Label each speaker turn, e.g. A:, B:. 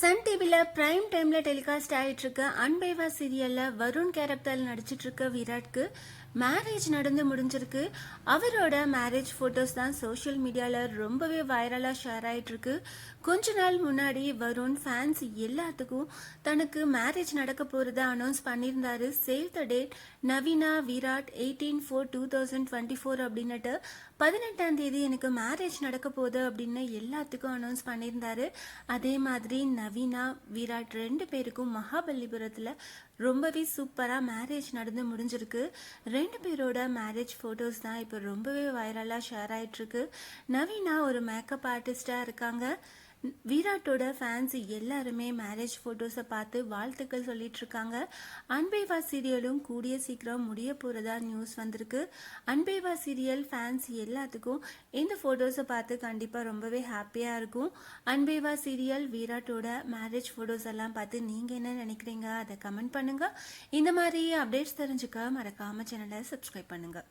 A: Sun டிவியில் prime டைமில் telecast ஆகிட்டு இருக்க அன்பைவா சீரியலில் வருண் கேரக்டரில் நடிச்சிட்டு இருக்க விராட்க்கு மேரேஜ் நடந்து முடிஞ்சிருக்கு. அவரோட மேரேஜ் ஃபோட்டோஸ் தான் சோஷியல் மீடியாவில் ரொம்பவே வைரலாக ஷேர் ஆகிட்டு இருக்கு கொஞ்ச நாள் முன்னாடி வருண் ஃபேன்ஸ் எல்லாத்துக்கும் தனக்கு மேரேஜ் நடக்க போகிறத அனௌன்ஸ் பண்ணியிருந்தாரு. Save the date Naveena Virat eighteen four two thousand twenty four அப்படின்னுட்டு பதினெட்டாம் தேதி எனக்கு மேரேஜ் நடக்க போகுது அப்படின்னு எல்லாத்துக்கும் அனௌன்ஸ் பண்ணியிருந்தாரு. அதே மாதிரி நவீனா விராட் ரெண்டு பேருக்கும் மகாபலிபுரத்தில் ரொம்பவே சூப்பராக மேரேஜ் நடந்து முடிஞ்சிருக்கு. ரெண்டு பேரோட மேரேஜ் ஃபோட்டோஸ் தான் இப்போ ரொம்பவே வைரலாக ஷேர் ஆகிட்டுருக்கு நவீனா ஒரு மேக்கப் ஆர்டிஸ்டாக இருக்காங்க. விராட்டோட ஃபேன்ஸ் எல்லாருமே மேரேஜ் ஃபோட்டோஸை பார்த்து வாழ்த்துக்கள் சொல்லிட்டு இருக்காங்க அன்பேவா சீரியலும் கூடிய சீக்கிரம் முடிய போகிறதா நியூஸ் வந்திருக்கு. அன்பேவா சீரியல் ஃபேன்ஸ் எல்லாத்துக்கும் இந்த ஃபோட்டோஸை பார்த்து கண்டிப்பாக ரொம்பவே ஹாப்பியாக இருக்கும். அன்பேவா சீரியல் விராட்டோட மேரேஜ் ஃபோட்டோஸ் எல்லாம் பார்த்து நீங்கள் என்ன நினைக்கிறீங்க? அதை கமெண்ட் பண்ணுங்கள் இந்த மாதிரி அப்டேட்ஸ் தெரிஞ்சுக்க மறக்காம சேனலை சப்ஸ்கிரைப் பண்ணுங்கள்